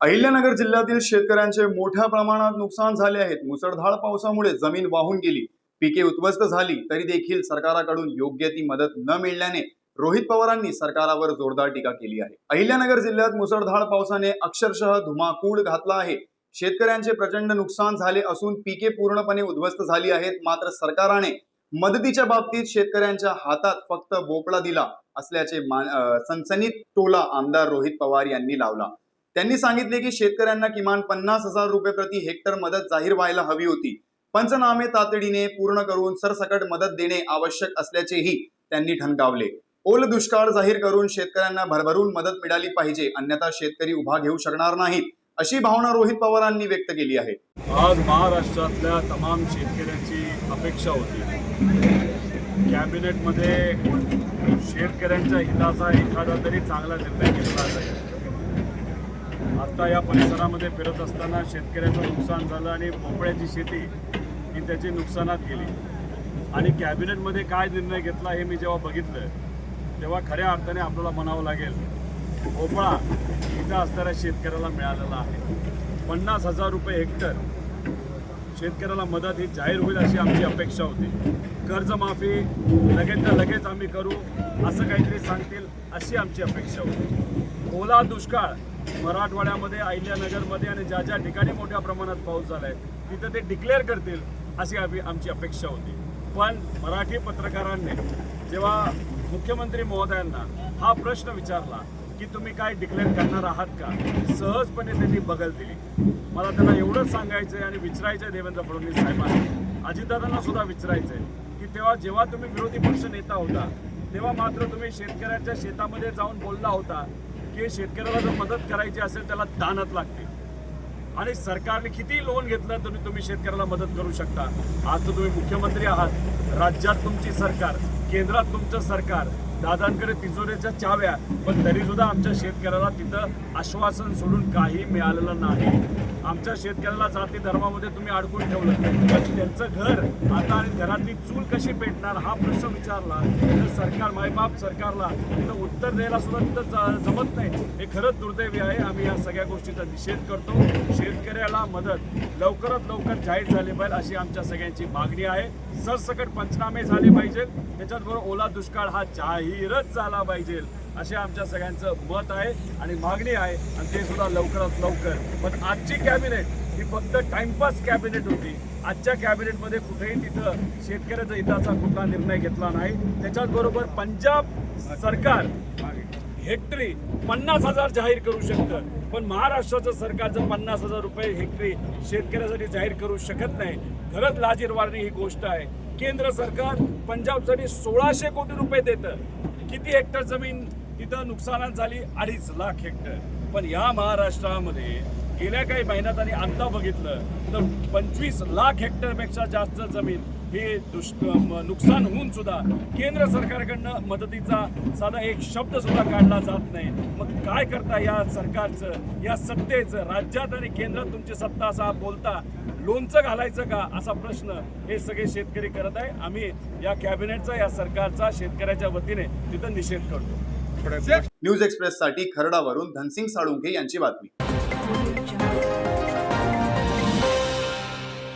अहिल्यानगर जिल्ह्यातील शेतकऱ्यांचे मोठ्या प्रमाणात नुकसान झाले आहेत. मुसळधार पावसामुळे जमीन वाहून गेली. पिके उद्ध्वस्त झाली तरी देखील सरकाराकडून योग्य ती मदत न मिळाल्याने रोहित पवारांनी सरकारावर जोरदार टीका केली आहे. अहिल्यानगर जिल्ह्यात मुसळधार पावसाने अक्षरशः धुमाकूळ घातला आहे. शेतकऱ्यांचे प्रचंड नुकसान झाले असून पिके पूर्णपणे उद्ध्वस्त झाली आहेत. मात्र सरकारने मदतीच्या बाबतीत शेतकऱ्यांच्या हातात फक्त बोपळा दिला असल्याचे सनसनीत टोला आमदार रोहित पवार यांनी लावला. त्यांनी सांगितले की शेतकऱ्यांना किमान पन्नास हजार रुपये प्रति हेक्टर मदत जाहीर व्हायला हवी होती. पंचनामे तातडीने पूर्ण करून सरसकट मदत देणे आवश्यक असल्याचेही त्यांनी ठणकावले. ओल दुष्काळ जाहीर करून शेतकऱ्यांना भरभरून मदत मिळाली पाहिजे अन्यथा शेतकरी उभा घेऊ शकणार नाहीत अशी भावना रोहित पवारांनी व्यक्त केली आहे. आज महाराष्ट्रातल्या तमाम शेतकऱ्यांची अपेक्षा होती. कॅबिनेटमध्ये शेतकऱ्यांच्या हिताचा एखादा तरी चांगला निर्णय घेतला जाईल. आत्ता या परिसरामध्ये फिरत असताना शेतकऱ्याचं नुकसान झालं आणि भोपळ्याची शेती ही त्याची नुकसानात गेली. आणि कॅबिनेटमध्ये काय निर्णय घेतला हे मी जेव्हा बघितलं तेव्हा खऱ्या अर्थाने आपल्याला म्हणावं लागेल भोपळा इथं असणाऱ्या शेतकऱ्याला मिळालेला आहे. पन्नास हजार रुपये हेक्टर शेतकऱ्याला मदत ही जाहीर होईल अशी आमची अपेक्षा होती. कर्जमाफी लगेच लगेच आम्ही करू असं काहीतरी सांगतील अशी आमची अपेक्षा होती. ओला दुष्काळ मराठवाड्यामध्ये अहिल्यानगरमध्ये आणि ज्या ज्या ठिकाणी मोठ्या प्रमाणात पाऊस झाला आहे तिथं ते डिक्लेअर करतील अशी आम्ही आमची अपेक्षा होती. पण मराठी पत्रकारांनी जेव्हा मुख्यमंत्री महोदयांना हा प्रश्न विचारला की तुम्ही काय डिक्लेअर करणार आहात का सहजपणे त्यांनी बगल दिली. मला त्यांना एवढंच सांगायचं आहे आणि विचारायचं आहे देवेंद्र फडणवीस साहेबांना. अजितदादांना सुद्धा विचारायचं आहे की तेव्हा जेव्हा तुम्ही विरोधी पक्ष नेता होता तेव्हा मात्र तुम्ही शेतकऱ्याच्या शेतामध्ये जाऊन बोलला होता की शेतकऱ्याला जर मदत करायची असेल त्याला दानत लागते. आणि सरकारने किती लोन घेतलं तरी तुम्ही शेतकऱ्याला मदत करू शकता. आज तर तुम्ही मुख्यमंत्री आहात. राज्यात तुमची सरकार केंद्रात तुमचं सरकार दादांकडे तिजोरीच्या चाव्या पण तरीसुद्धा आमच्या शेतकऱ्याला तिथं आश्वासन सोडून काही मिळालेलं नाही. आमच्या शेतकऱ्याला जाती धर्मामध्ये तुम्ही अडकून ठेवलं. पण त्यांचं घर आता आणि घरातली चूल कशी पेटणार हा प्रश्न विचारला. तर सरकार मायबाप सरकारला तिथं उत्तर द्यायला सुद्धा तिथं ज- जमत नाही. हे खरंच दुर्दैवी आहे. आम्ही या सगळ्या गोष्टीचा निषेध करतो. शेतकऱ्याला मदत लवकरात लवकर जाहीर झाली पाहिजे अशी आमच्या सगळ्यांची मागणी आहे. सरसकट पंचनामे झाले पाहिजेत. त्याच्याचबरोबर ओला दुष्काळ हा जाहीरच झाला पाहिजे. असे आमच्या सगळ्यांचं मत आहे आणि मागणी आहे. आणि ते सुद्धा लवकरात लवकर. पण आजची कॅबिनेट ही फक्त टाइमपास कॅबिनेट होती. आजच्या कॅबिनेटमध्ये कुठेही तिथं शेतकऱ्याच्या हिताचा कुठला निर्णय घेतला नाही. त्याच्याच बरोबर पंजाब सरकार हेक्टरी पन्नास हजार जाहीर करू शकतं. पण महाराष्ट्राचं सरकार जर पन्नास हजार रुपये हेक्टरी शेतकऱ्यासाठी जाहीर करू शकत नाही. खरंच लाजीरवाणी ही गोष्ट आहे. केंद्र सरकार पंजाबसाठी सोळाशे कोटी रुपये देतं. किती हेक्टर जमीन तिथं नुकसानात झाली? अडीच लाख हेक्टर. पण या महाराष्ट्रामध्ये गेल्या काही महिन्यात आणि आता बघितलं तर पंचवीस लाख हेक्टरपेक्षा जास्त जमीन हे दुष्क नुकसान होऊन सुद्धा केंद्र सरकारकडनं मदतीचा साधा एक शब्द सुद्धा काढला जात नाही. मग काय करता या सरकारचं या सत्तेचं? राज्यात आणि केंद्रात तुमची सत्ता असा बोलता लोणचं घालायचं का असा प्रश्न हे सगळे शेतकरी करत आहे. आम्ही या कॅबिनेटचा या सरकारचा शेतकऱ्याच्या वतीने तिथं निषेध करतो. न्यूज एक्सप्रेस साठी खरडावरून धनसिंग साळुंखे यांची बातमी.